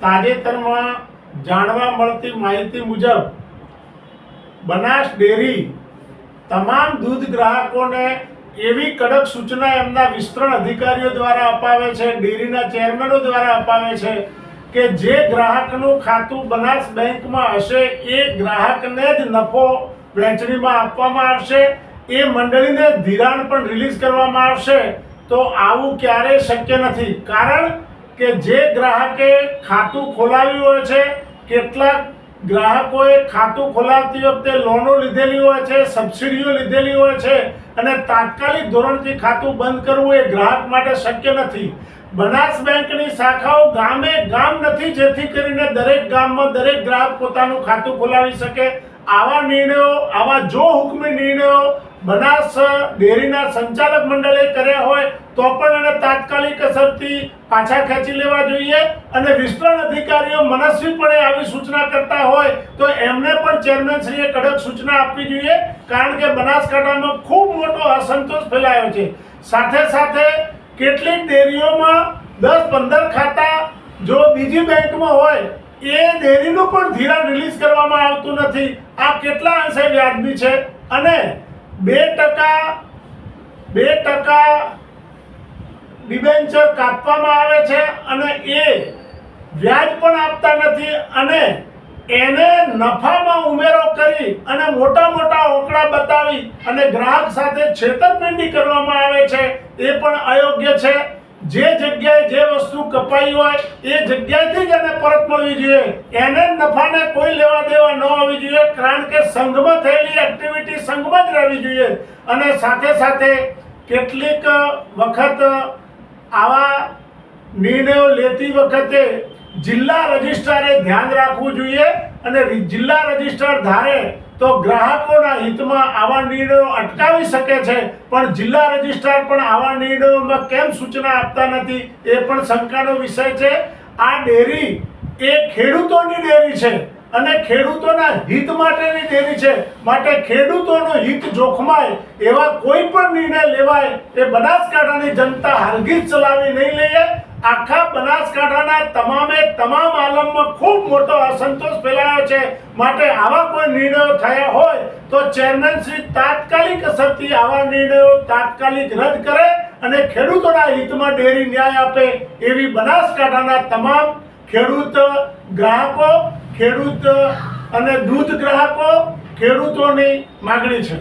તાજેતરમાં જાણવા મળતી માહિતી મુજબ, બનાસ ડેરી તમામ દૂધ ગ્રાહકોને એવી કડક સૂચના એમના વિસ્તરણ અધિકારીઓ દ્વારા અપાવે છે, ડેરીના ચેરમેનો દ્વારા અપાવે છે કે જે ગ્રાહકનું ખાતું બનાસ બેંકમાં હશે, એ ગ્રાહકને જ નફો વહેંચણીમાં આપવામાં આવશે, એ મંડળીને ધિરાણ પણ રિલીઝ કરવામાં આવશે, તો આવું ક્યારેય શક્ય નથી. કારણ કે જે ગ્રાહકે ખાતું ખોલાવ્યું હોય છે, કેટલાક ગ્રાહકોએ ખાતું ખોલાવતી વખતે લોનો લીધેલી હોય છે સબસિડીઓ લીધેલી હોય છે અને તાત્કાલિક ધોરણથી ખાતું બંધ કરવું એ ગ્રાહક માટે શક્ય નથી. બનાસ બેંકની શાખાઓ ગામે ગામ નથી, જેથી કરીને દરેક ગામમાં દરેક ગ્રાહક પોતાનું ખાતું ખોલાવી શકે. આવા નિર્ણયો, આવા જો હુકમી નિર્ણયો બનાસ, ડેરીના સંચાલક મંડળે કર્યા હોય તો પણ એને તાત્કાલિક અસરથી પાછા ખેંચી લેવા જોઈએ અને વિસ્તરણ અધિકારીઓ મનસ્વીપણે આવી સૂચના કરતા હોય તો એમને પણ ચેરમેનશ્રીએ કડક સૂચના આપવી જોઈએ, કારણ કે બનાસકાંઠામાં ખૂબ મોટો અસંતોષ ફેલાયો છે. સાથે સાથે કેટલીક ડેરીઓમાં દસ પંદર ખાતા જો બીજી બેંકમાં હોય, એ ડેરીનું પણ ધિરાણ રિલીઝ કરવામાં આવતું નથી. આ કેટલા અંશે વ્યાજબી છે? અને બે ટકા બે ટકા ડિબેન્ચર કાપવામાં આવે છે અને એ વ્યાજ પણ આપતા નથી અને એને નફામાં ઉમેરો કરી અને મોટા મોટા ઓકડા બતાવી અને ગ્રાહક સાથે છેતરપિંડી કરવામાં આવે છે, એ પણ અયોગ્ય છે. જે જગ્યાએ જે વસ્તુ કપાઈ હોય, એ જગ્યાએથી જ એને પરત મળવી જોઈએ એને નફાને કોઈ લેવા જોઈએ કારણ કે સંઘમાં થયેલી એક્ટિવિટી સંઘમાં જ રહેવી જોઈએ. અને સાથે સાથે કેટલીક વખત આવા નિર્ણયો લેતી વખતે જિલ્લા રજિસ્ટ્રારે ધ્યાન રાખવું જોઈએ અને જિલ્લા રજિસ્ટ્રાર ધારે તો ગ્રાહકોના હિતમાં આવા નિર્ણયો અટકાવી શકે છે. પણ જિલ્લા રજિસ્ટ્રાર પણ આવા નિર્ણયોમાં કેમ સૂચના આપતા નથી એ પણ શંકાનો વિષય છે. આ ડેરી એ ખેડૂતોની ડેરી છે. અને ખેડૂતોના હિત માટેની ડેરી છે. માટે ખેડૂતોનું હિત જોખમાય એવા કોઈ પણ નિર્ણય લેવાય એ બનાસકાંઠાની જનતા હરગીજ ચલાવી નહીં લઈએ. આખા બનાસકાંઠાના તમામે તમામ આલમમાં ખૂબ મોટો અસંતોષ ફેલાયો છે. માટે આવા કોઈ નિર્ણયો થયા હોય તો ચેરમેન શ્રી તાત્કાલિક અસરથી આવા નિર્ણયો તાત્કાલિક રદ કરે અને ખેડૂતોના હિતમાં ડેરી ન્યાય આપે એવી બનાસકાંઠાના તમામ ખેડૂત, ગ્રાહકો ખેડૂત અને દૂધ ગ્રાહકો ખેડૂતોની માગણી છે.